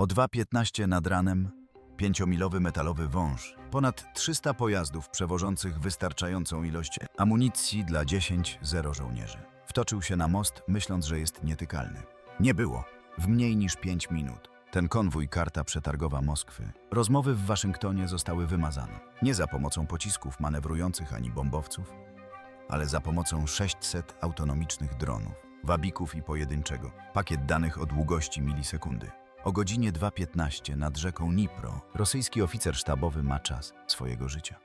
O 2.15 nad ranem pięciomilowy metalowy wąż, ponad 300 pojazdów przewożących wystarczającą ilość amunicji dla 10-0 żołnierzy. Wtoczył się na most, myśląc, że jest nietykalny. Nie było. W mniej niż 5 minut. Ten konwój karta przetargowa Moskwy. Rozmowy w Waszyngtonie zostały wymazane. Nie za pomocą pocisków manewrujących ani bombowców, ale za pomocą 600 autonomicznych dronów, wabików i pojedynczego. Pakiet danych o długości milisekundy. O godzinie 2.15 nad rzeką Dnipro rosyjski oficer sztabowy ma czas swojego życia.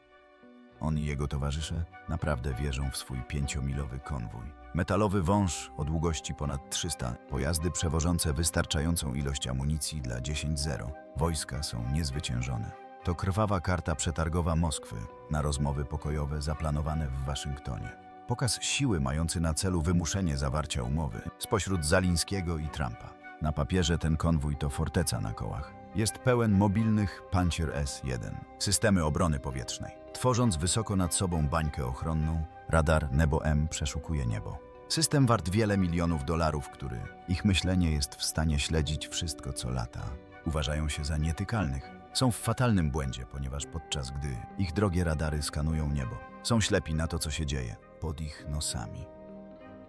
On i jego towarzysze naprawdę wierzą w swój pięciomilowy konwój. Metalowy wąż o długości ponad 300, pojazdy przewożące wystarczającą ilość amunicji dla 10-0. Wojska są niezwyciężone. To krwawa karta przetargowa Moskwy na rozmowy pokojowe zaplanowane w Waszyngtonie. Pokaz siły mający na celu wymuszenie zawarcia umowy spośród Zalińskiego i Trumpa. Na papierze ten konwój to forteca na kołach. Jest pełen mobilnych Pancer S-1, systemy obrony powietrznej. Tworząc wysoko nad sobą bańkę ochronną, radar Nebo M przeszukuje niebo. System wart wiele milionów dolarów, który ich myślenie jest w stanie śledzić wszystko, co lata. Uważają się za nietykalnych. Są w fatalnym błędzie, ponieważ podczas gdy ich drogie radary skanują niebo, są ślepi na to, co się dzieje pod ich nosami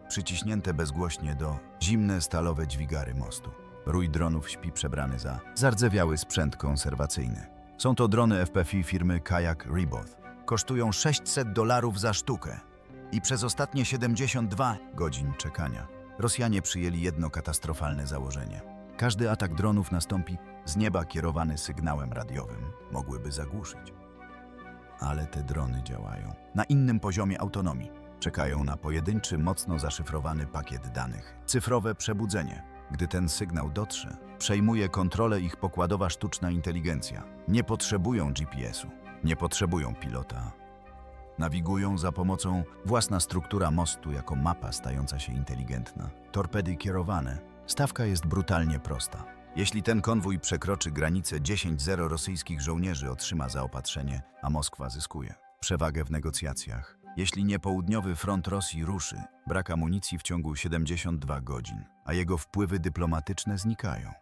przyciśnięte bezgłośnie do zimne stalowe dźwigary mostu. Rój dronów śpi przebrany za zardzewiały sprzęt konserwacyjny. Są to drony FPV firmy Kayak Reboth. Kosztują 600 dolarów za sztukę i przez ostatnie 72 godzin czekania Rosjanie przyjęli jedno katastrofalne założenie. Każdy atak dronów nastąpi z nieba kierowany sygnałem radiowym. Mogłyby zagłuszyć. Ale te drony działają na innym poziomie autonomii. Czekają na pojedynczy, mocno zaszyfrowany pakiet danych. Cyfrowe przebudzenie. Gdy ten sygnał dotrze, przejmuje kontrolę ich pokładowa sztuczna inteligencja. Nie potrzebują GPS-u, nie potrzebują pilota. Nawigują za pomocą własna struktura mostu jako mapa stająca się inteligentna. Torpedy kierowane. Stawka jest brutalnie prosta. Jeśli ten konwój przekroczy granicę 10-0 rosyjskich żołnierzy otrzyma zaopatrzenie, a Moskwa zyskuje. Przewagę w negocjacjach. Jeśli nie południowy front Rosji ruszy, brak amunicji w ciągu 72 godzin, a jego wpływy dyplomatyczne znikają.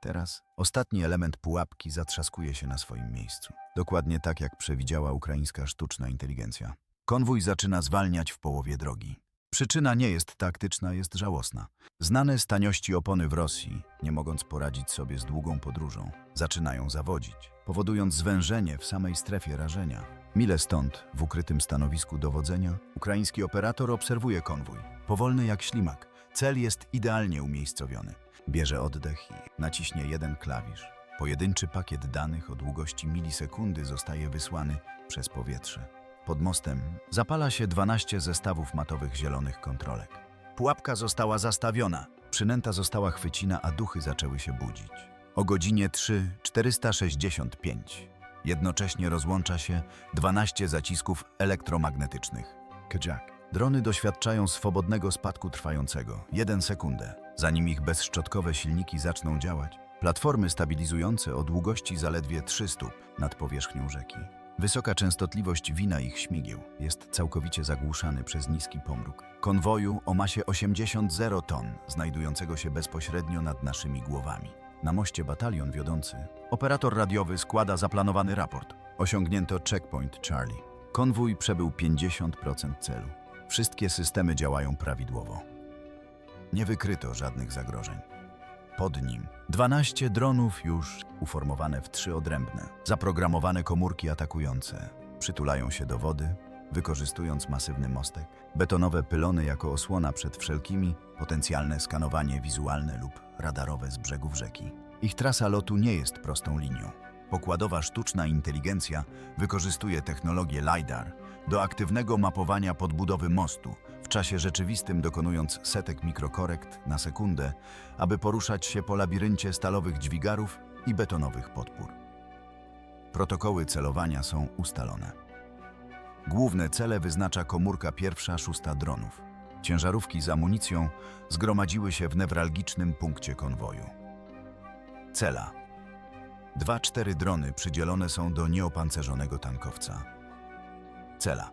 Teraz ostatni element pułapki zatrzaskuje się na swoim miejscu. Dokładnie tak, jak przewidziała ukraińska sztuczna inteligencja. Konwój zaczyna zwalniać w połowie drogi. Przyczyna nie jest taktyczna, jest żałosna. Znane z taniości opony w Rosji, nie mogąc poradzić sobie z długą podróżą, zaczynają zawodzić, powodując zwężenie w samej strefie rażenia. Mile stąd, w ukrytym stanowisku dowodzenia, ukraiński operator obserwuje konwój. Powolny jak ślimak. Cel jest idealnie umiejscowiony. Bierze oddech i naciśnie jeden klawisz. Pojedynczy pakiet danych o długości milisekundy zostaje wysłany przez powietrze. Pod mostem zapala się 12 zestawów matowych zielonych kontrolek. Pułapka została zastawiona. Przynęta została chwycina, a duchy zaczęły się budzić. O godzinie 3.465 jednocześnie rozłącza się 12 zacisków elektromagnetycznych. Kajak. Drony doświadczają swobodnego spadku trwającego 1 sekundę, zanim ich bezszczotkowe silniki zaczną działać. Platformy stabilizujące o długości zaledwie 3 stóp nad powierzchnią rzeki. Wysoka częstotliwość wina ich śmigieł jest całkowicie zagłuszany przez niski pomruk. Konwoju o masie 80 ton, znajdującego się bezpośrednio nad naszymi głowami. Na moście batalion wiodący, operator radiowy składa zaplanowany raport. Osiągnięto checkpoint Charlie. Konwój przebył 50% celu. Wszystkie systemy działają prawidłowo. Nie wykryto żadnych zagrożeń. Pod nim 12 dronów już uformowane w trzy odrębne, zaprogramowane komórki atakujące. Przytulają się do wody, wykorzystując masywny mostek, betonowe pylony jako osłona przed wszelkimi, potencjalne skanowanie wizualne lub radarowe z brzegów rzeki. Ich trasa lotu nie jest prostą linią. Pokładowa sztuczna inteligencja wykorzystuje technologię LiDAR do aktywnego mapowania podbudowy mostu, w czasie rzeczywistym dokonując setek mikrokorekt na sekundę, aby poruszać się po labiryncie stalowych dźwigarów i betonowych podpór. Protokoły celowania są ustalone. Główne cele wyznacza komórka pierwsza szósta dronów. Ciężarówki z amunicją zgromadziły się w newralgicznym punkcie konwoju. Cela. Dwa cztery drony przydzielone są do nieopancerzonego tankowca. Cela.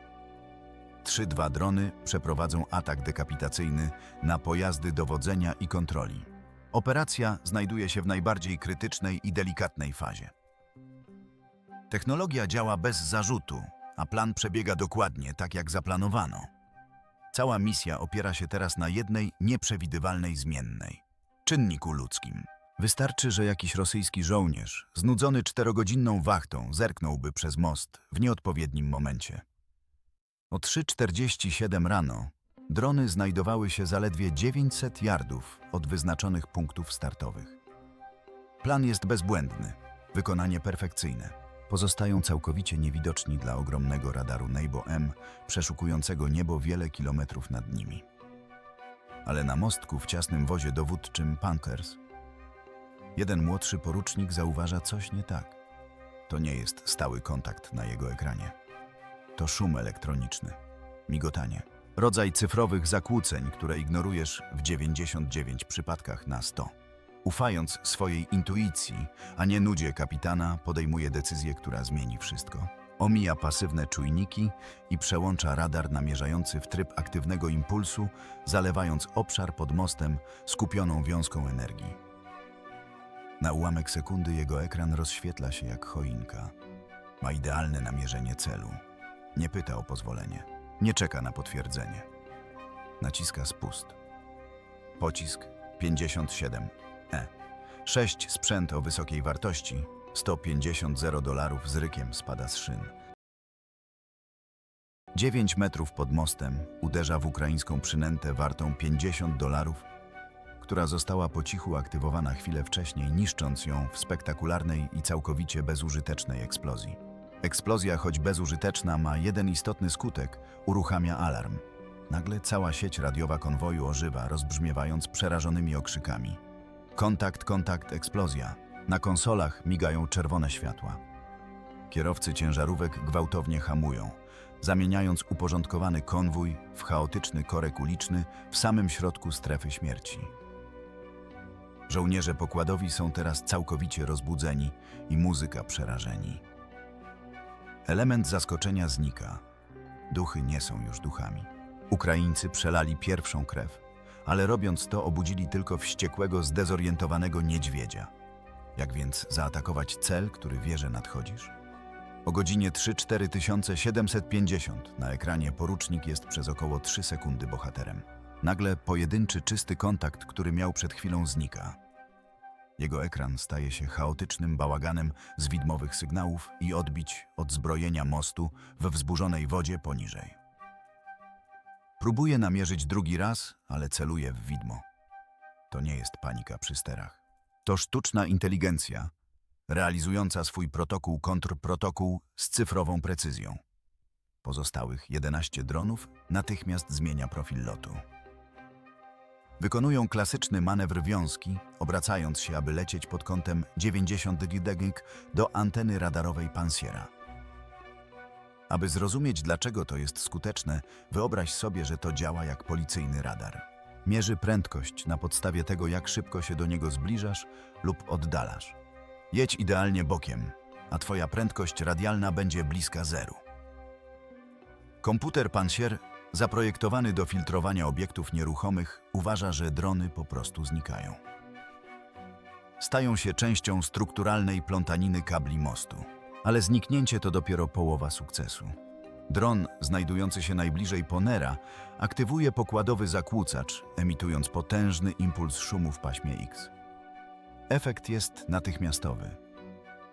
Trzy dwa drony przeprowadzą atak dekapitacyjny na pojazdy dowodzenia i kontroli. Operacja znajduje się w najbardziej krytycznej i delikatnej fazie. Technologia działa bez zarzutu, a plan przebiega dokładnie tak, jak zaplanowano. Cała misja opiera się teraz na jednej nieprzewidywalnej zmiennej czynniku ludzkim. Wystarczy, że jakiś rosyjski żołnierz, znudzony czterogodzinną wachtą, zerknąłby przez most w nieodpowiednim momencie. O 3.47 rano drony znajdowały się zaledwie 900 yardów od wyznaczonych punktów startowych. Plan jest bezbłędny, wykonanie perfekcyjne. Pozostają całkowicie niewidoczni dla ogromnego radaru Neibo M, przeszukującego niebo wiele kilometrów nad nimi. Ale na mostku w ciasnym wozie dowódczym Pankers jeden młodszy porucznik zauważa coś nie tak. To nie jest stały kontakt na jego ekranie. To szum elektroniczny, migotanie, rodzaj cyfrowych zakłóceń, które ignorujesz w 99 przypadkach na 100. Ufając swojej intuicji, a nie nudzie kapitana, podejmuje decyzję, która zmieni wszystko. Omija pasywne czujniki i przełącza radar namierzający w tryb aktywnego impulsu, zalewając obszar pod mostem skupioną wiązką energii. Na ułamek sekundy jego ekran rozświetla się jak choinka. Ma idealne namierzenie celu. Nie pyta o pozwolenie. Nie czeka na potwierdzenie. Naciska spust. Pocisk 57 E. 6 sprzęt o wysokiej wartości. 150 0 dolarów z rykiem spada z szyn. 9 metrów pod mostem uderza w ukraińską przynętę wartą 50 dolarów, która została po cichu aktywowana chwilę wcześniej, niszcząc ją w spektakularnej i całkowicie bezużytecznej eksplozji. Eksplozja, choć bezużyteczna, ma jeden istotny skutek uruchamia alarm. Nagle cała sieć radiowa konwoju ożywa, rozbrzmiewając przerażonymi okrzykami. Kontakt, kontakt, eksplozja. Na konsolach migają czerwone światła. Kierowcy ciężarówek gwałtownie hamują, zamieniając uporządkowany konwój w chaotyczny korek uliczny w samym środku strefy śmierci. Żołnierze pokładowi są teraz całkowicie rozbudzeni i muzyka przerażeni. Element zaskoczenia znika. Duchy nie są już duchami. Ukraińcy przelali pierwszą krew, ale robiąc to obudzili tylko wściekłego, zdezorientowanego niedźwiedzia. Jak więc zaatakować cel, który wie, że nadchodzisz? O godzinie 34750 na ekranie porucznik jest przez około 3 sekundy bohaterem. Nagle pojedynczy, czysty kontakt, który miał przed chwilą, znika. Jego ekran staje się chaotycznym bałaganem z widmowych sygnałów i odbić od zbrojenia mostu we wzburzonej wodzie poniżej. Próbuje namierzyć drugi raz, ale celuje w widmo. To nie jest panika przy sterach. To sztuczna inteligencja, realizująca swój protokół kontrprotokół z cyfrową precyzją. Pozostałych 11 dronów natychmiast zmienia profil lotu. Wykonują klasyczny manewr wiązki, obracając się, aby lecieć pod kątem 90 degig do anteny radarowej Pansiera. Aby zrozumieć, dlaczego to jest skuteczne, wyobraź sobie, że to działa jak policyjny radar. Mierzy prędkość na podstawie tego, jak szybko się do niego zbliżasz lub oddalasz. Jedź idealnie bokiem, a twoja prędkość radialna będzie bliska zeru. Komputer Pansier, zaprojektowany do filtrowania obiektów nieruchomych, uważa, że drony po prostu znikają. Stają się częścią strukturalnej plątaniny kabli mostu. Ale zniknięcie to dopiero połowa sukcesu. Dron, znajdujący się najbliżej Ponera, aktywuje pokładowy zakłócacz, emitując potężny impuls szumu w paśmie X. Efekt jest natychmiastowy.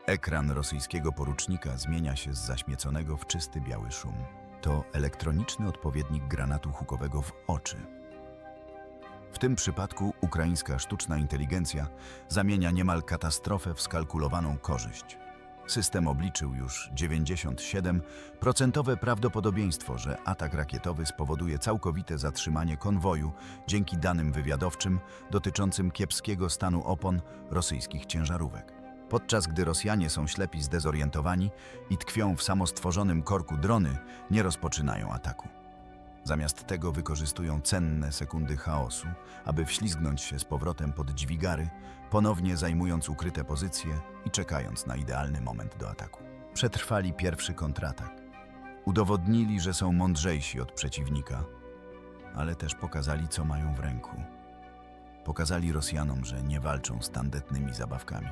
Ekran rosyjskiego porucznika zmienia się z zaśmieconego w czysty biały szum. To elektroniczny odpowiednik granatu hukowego w oczy. W tym przypadku ukraińska sztuczna inteligencja zamienia niemal katastrofę w skalkulowaną korzyść. System obliczył już 97% prawdopodobieństwo, że atak rakietowy spowoduje całkowite zatrzymanie konwoju dzięki danym wywiadowczym dotyczącym kiepskiego stanu opon rosyjskich ciężarówek. Podczas gdy Rosjanie są ślepi zdezorientowani i tkwią w samostworzonym korku drony, nie rozpoczynają ataku. Zamiast tego wykorzystują cenne sekundy chaosu, aby wślizgnąć się z powrotem pod dźwigary, ponownie zajmując ukryte pozycje i czekając na idealny moment do ataku. Przetrwali pierwszy kontratak. Udowodnili, że są mądrzejsi od przeciwnika, ale też pokazali, co mają w ręku. pokazali Rosjanom, że nie walczą z tandetnymi zabawkami.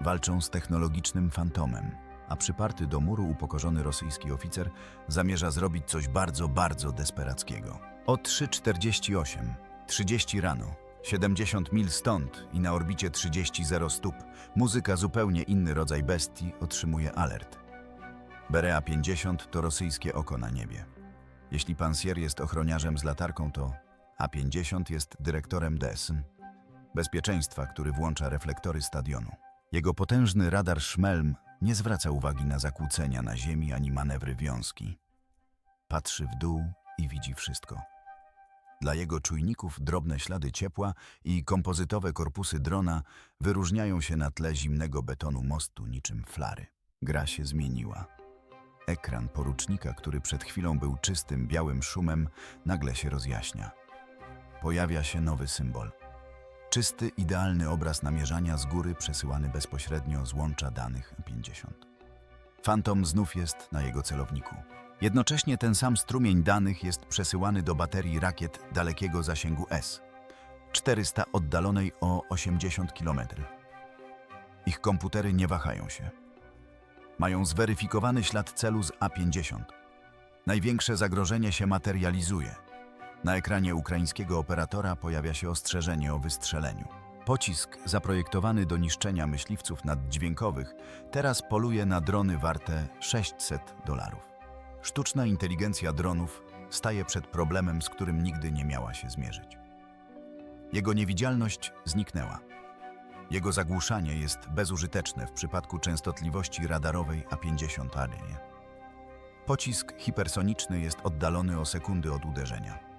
Walczą z technologicznym fantomem, a przyparty do muru upokorzony rosyjski oficer zamierza zrobić coś bardzo, bardzo desperackiego. O 3.48, 30 rano, 70 mil stąd i na orbicie 30 zero stóp, muzyka zupełnie inny rodzaj bestii otrzymuje alert. Berea 50 to rosyjskie oko na niebie. Jeśli pansier jest ochroniarzem z latarką, to A50 jest dyrektorem DESN, bezpieczeństwa, który włącza reflektory stadionu. Jego potężny radar Szmelm nie zwraca uwagi na zakłócenia na ziemi ani manewry wiązki. Patrzy w dół i widzi wszystko. Dla jego czujników drobne ślady ciepła i kompozytowe korpusy drona wyróżniają się na tle zimnego betonu mostu niczym flary. Gra się zmieniła. Ekran porucznika, który przed chwilą był czystym białym szumem, nagle się rozjaśnia. Pojawia się nowy symbol. Czysty, idealny obraz namierzania z góry przesyłany bezpośrednio z łącza danych 50. Fantom znów jest na jego celowniku. Jednocześnie ten sam strumień danych jest przesyłany do baterii rakiet dalekiego zasięgu S, 400 oddalonej o 80 km. Ich komputery nie wahają się. Mają zweryfikowany ślad celu z A50. Największe zagrożenie się materializuje. Na ekranie ukraińskiego operatora pojawia się ostrzeżenie o wystrzeleniu. Pocisk zaprojektowany do niszczenia myśliwców naddźwiękowych teraz poluje na drony warte 600 dolarów. Sztuczna inteligencja dronów staje przed problemem, z którym nigdy nie miała się zmierzyć. Jego niewidzialność zniknęła. Jego zagłuszanie jest bezużyteczne w przypadku częstotliwości radarowej A50 AD. Pocisk hipersoniczny jest oddalony o sekundy od uderzenia.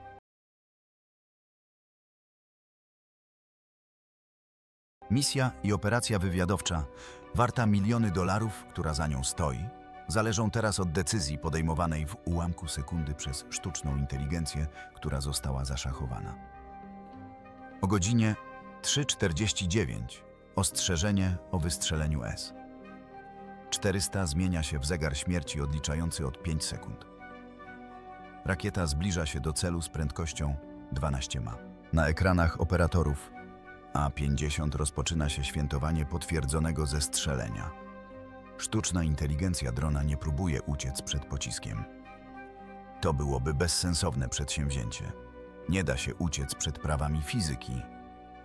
Misja i operacja wywiadowcza, warta miliony dolarów, która za nią stoi, zależą teraz od decyzji podejmowanej w ułamku sekundy przez sztuczną inteligencję, która została zaszachowana. O godzinie 3.49 ostrzeżenie o wystrzeleniu S. 400 zmienia się w zegar śmierci odliczający od 5 sekund. Rakieta zbliża się do celu z prędkością 12 ma. Na ekranach operatorów A50 rozpoczyna się świętowanie potwierdzonego zestrzelenia. Sztuczna inteligencja drona nie próbuje uciec przed pociskiem. To byłoby bezsensowne przedsięwzięcie. Nie da się uciec przed prawami fizyki.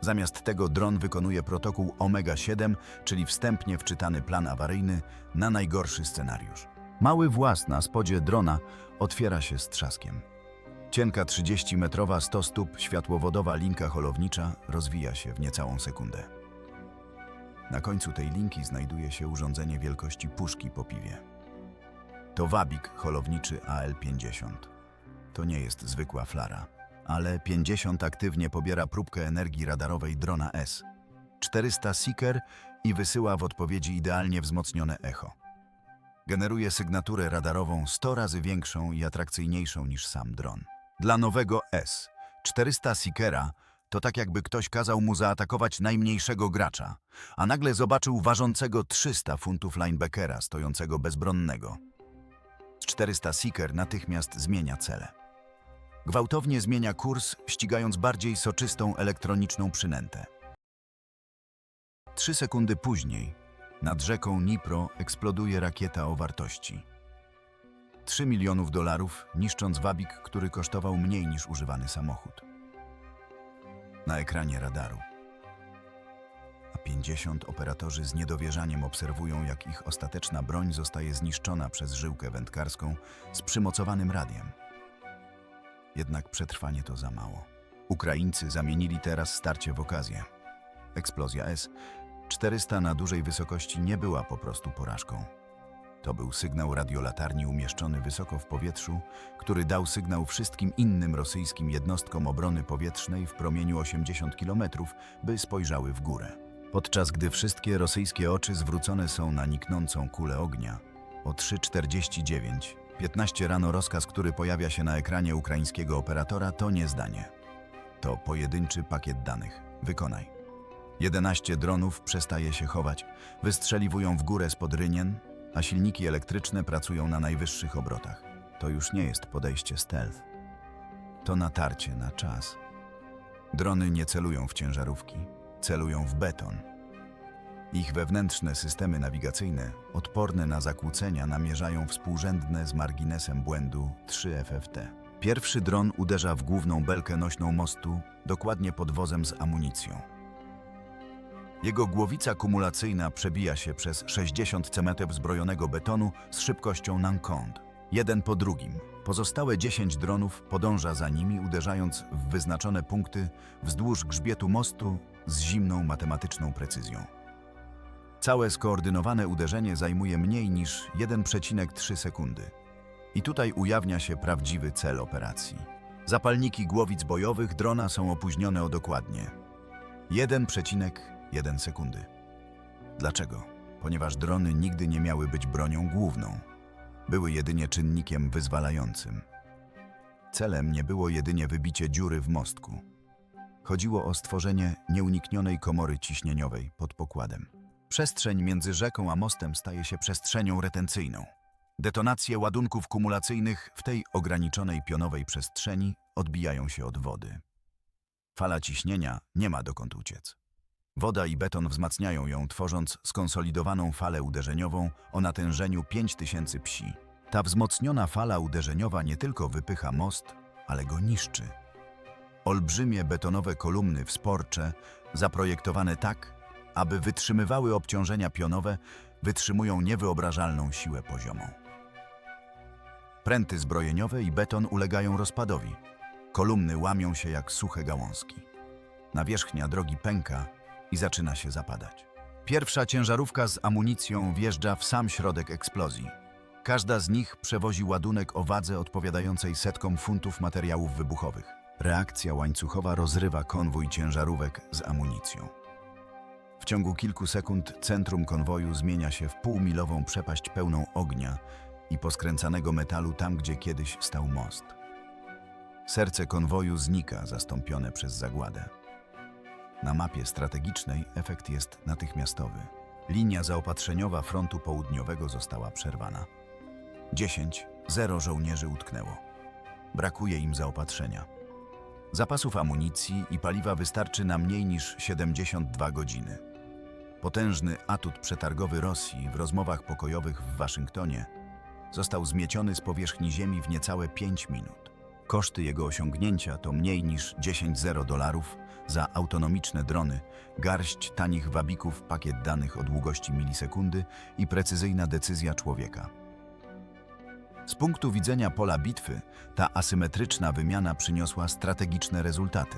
Zamiast tego dron wykonuje protokół Omega-7, czyli wstępnie wczytany plan awaryjny na najgorszy scenariusz. Mały włas na spodzie drona otwiera się z trzaskiem. Cienka 30-metrowa 100 stóp światłowodowa linka holownicza rozwija się w niecałą sekundę. Na końcu tej linki znajduje się urządzenie wielkości puszki po piwie. To wabik holowniczy AL-50. To nie jest zwykła flara, ale 50 aktywnie pobiera próbkę energii radarowej drona S. 400 Seeker i wysyła w odpowiedzi idealnie wzmocnione echo. Generuje sygnaturę radarową 100 razy większą i atrakcyjniejszą niż sam dron. Dla nowego S 400 Seekera to tak jakby ktoś kazał mu zaatakować najmniejszego gracza, a nagle zobaczył ważącego 300 funtów linebackera stojącego bezbronnego. 400 Seeker natychmiast zmienia cele. Gwałtownie zmienia kurs, ścigając bardziej soczystą elektroniczną przynętę. Trzy sekundy później nad rzeką Dnipro eksploduje rakieta o wartości 3 milionów dolarów, niszcząc wabik, który kosztował mniej niż używany samochód. Na ekranie radaru. A 50 operatorzy z niedowierzaniem obserwują, jak ich ostateczna broń zostaje zniszczona przez żyłkę wędkarską z przymocowanym radiem. Jednak przetrwanie to za mało. Ukraińcy zamienili teraz starcie w okazję. Eksplozja S 400 na dużej wysokości nie była po prostu porażką. To był sygnał radiolatarni umieszczony wysoko w powietrzu, który dał sygnał wszystkim innym rosyjskim jednostkom obrony powietrznej w promieniu 80 km, by spojrzały w górę. Podczas gdy wszystkie rosyjskie oczy zwrócone są na niknącą kulę ognia, o 3.49, 15 rano rozkaz, który pojawia się na ekranie ukraińskiego operatora, to nie zdanie. To pojedynczy pakiet danych. Wykonaj. 11 dronów przestaje się chować, wystrzeliwują w górę spod rynien, a silniki elektryczne pracują na najwyższych obrotach. To już nie jest podejście stealth. To natarcie na czas. Drony nie celują w ciężarówki, celują w beton. Ich wewnętrzne systemy nawigacyjne, odporne na zakłócenia, namierzają współrzędne z marginesem błędu 3 FFT. Pierwszy dron uderza w główną belkę nośną mostu, dokładnie pod wozem z amunicją. Jego głowica kumulacyjna przebija się przez 60 cm zbrojonego betonu z szybkością Nanconde. Jeden po drugim. Pozostałe 10 dronów podąża za nimi, uderzając w wyznaczone punkty wzdłuż grzbietu mostu z zimną matematyczną precyzją. Całe skoordynowane uderzenie zajmuje mniej niż 1,3 sekundy. I tutaj ujawnia się prawdziwy cel operacji. Zapalniki głowic bojowych drona są opóźnione o dokładnie 1,1 sekundy. Dlaczego? Ponieważ drony nigdy nie miały być bronią główną. Były jedynie czynnikiem wyzwalającym. Celem nie było jedynie wybicie dziury w mostku. Chodziło o stworzenie nieuniknionej komory ciśnieniowej pod pokładem. Przestrzeń między rzeką a mostem staje się przestrzenią retencyjną. Detonacje ładunków kumulacyjnych w tej ograniczonej pionowej przestrzeni odbijają się od wody. Fala ciśnienia nie ma dokąd uciec. Woda i beton wzmacniają ją, tworząc skonsolidowaną falę uderzeniową o natężeniu 5000 psi. Ta wzmocniona fala uderzeniowa nie tylko wypycha most, ale go niszczy. Olbrzymie betonowe kolumny wsporcze, zaprojektowane tak, aby wytrzymywały obciążenia pionowe, wytrzymują niewyobrażalną siłę poziomą. Pręty zbrojeniowe i beton ulegają rozpadowi. Kolumny łamią się jak suche gałązki. Nawierzchnia drogi pęka i zaczyna się zapadać. Pierwsza ciężarówka z amunicją wjeżdża w sam środek eksplozji. Każda z nich przewozi ładunek o wadze odpowiadającej setkom funtów materiałów wybuchowych. Reakcja łańcuchowa rozrywa konwój ciężarówek z amunicją. W ciągu kilku sekund centrum konwoju zmienia się w półmilową przepaść pełną ognia i poskręcanego metalu tam, gdzie kiedyś stał most. Serce konwoju znika, zastąpione przez zagładę. Na mapie strategicznej efekt jest natychmiastowy. Linia zaopatrzeniowa frontu południowego została przerwana. 10. Zero żołnierzy utknęło. Brakuje im zaopatrzenia. Zapasów amunicji i paliwa wystarczy na mniej niż 72 godziny. Potężny atut przetargowy Rosji w rozmowach pokojowych w Waszyngtonie został zmieciony z powierzchni ziemi w niecałe 5 minut. Koszty jego osiągnięcia to mniej niż 10 zero dolarów za autonomiczne drony, garść tanich wabików, pakiet danych o długości milisekundy i precyzyjna decyzja człowieka. Z punktu widzenia pola bitwy, ta asymetryczna wymiana przyniosła strategiczne rezultaty.